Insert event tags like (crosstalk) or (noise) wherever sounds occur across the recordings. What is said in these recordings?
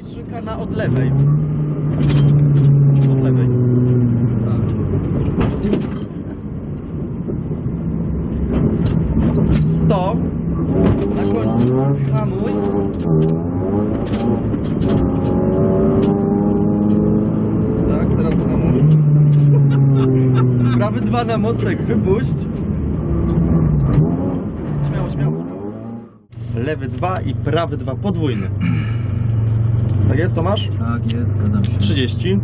i szykana od lewej. Od lewej. Sto. Na końcu zhamuj. Tak, teraz hamuj. Prawy dwa na mostek, wypuść. Śmiało, śmiało, śmiało. Lewy dwa i prawy dwa podwójny. Tak jest, Tomasz? Tak jest, zgadzam się. 30.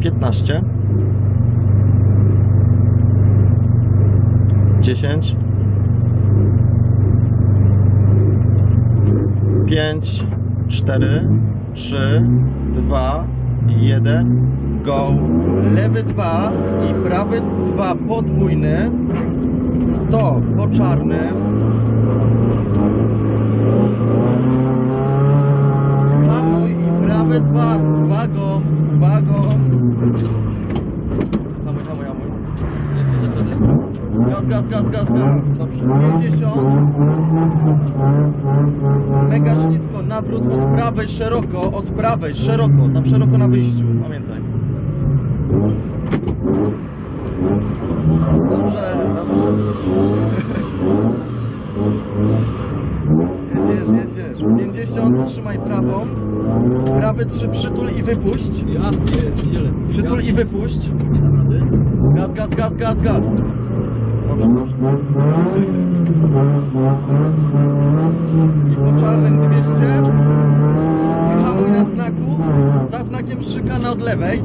Piętnaście. Dziesięć. Pięć, cztery, trzy, dwa, jeden, go. Lewy dwa i prawy dwa podwójny. Sto po czarnym. Skanuj i prawe dwa z uwagą, z uwagą. Hamuj, hamuj, hamuj. Nie co naprawdę. Gaz, gaz, gaz, gaz, gaz. Dobrze. 50. Mega ślisko, nawrót od prawej szeroko, od prawej szeroko, tam szeroko na wyjściu. Pamiętaj. Dobrze, dobrze. Jedziesz, jedziesz. 50, trzymaj prawą. Prawy 3, przytul i wypuść. Ja pierdzielę. Przytul i wypuść. Gaz, gaz, gaz, gaz, gaz. Dobrze, dobrze. I po czarnym 200. Zhamuj na znaku. Za znakiem szykana od lewej.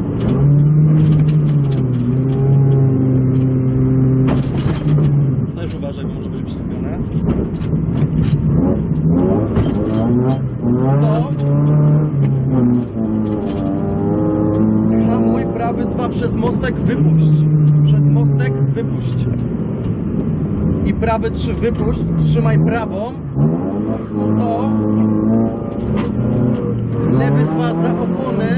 Też uważaj, bo może być przyciskane. 100. Zhamuj prawy dwa przez mostek, wypuść. Przez mostek, wypuść. I prawy trzy, wypuść. Trzymaj prawą. 100. Lewy dwa za opony.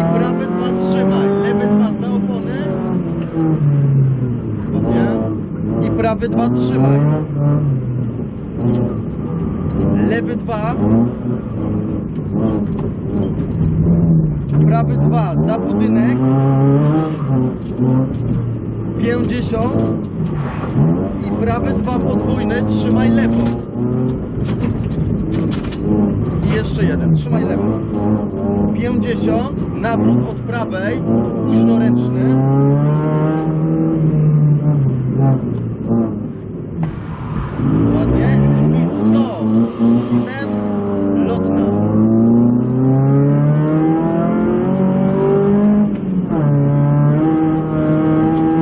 I prawy dwa trzymaj. Lewy dwa za opony. Ładnie. I prawy dwa trzymaj. Lewy dwa. Prawy dwa za budynek. 50. I prawy dwa podwójne, trzymaj lewą. I jeszcze jeden, trzymaj lewą. 50, nawrót od prawej, późnoręczny. Ładnie. I 100. Nem lotna.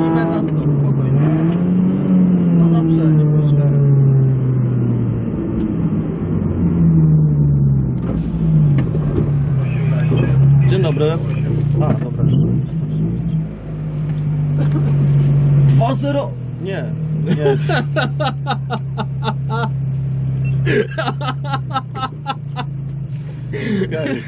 I meta stop, spokojnie. No dobrze, nie było źle. Dzień dobry. A, dobra. 2-0. Nie, nie. (laughs) Okej.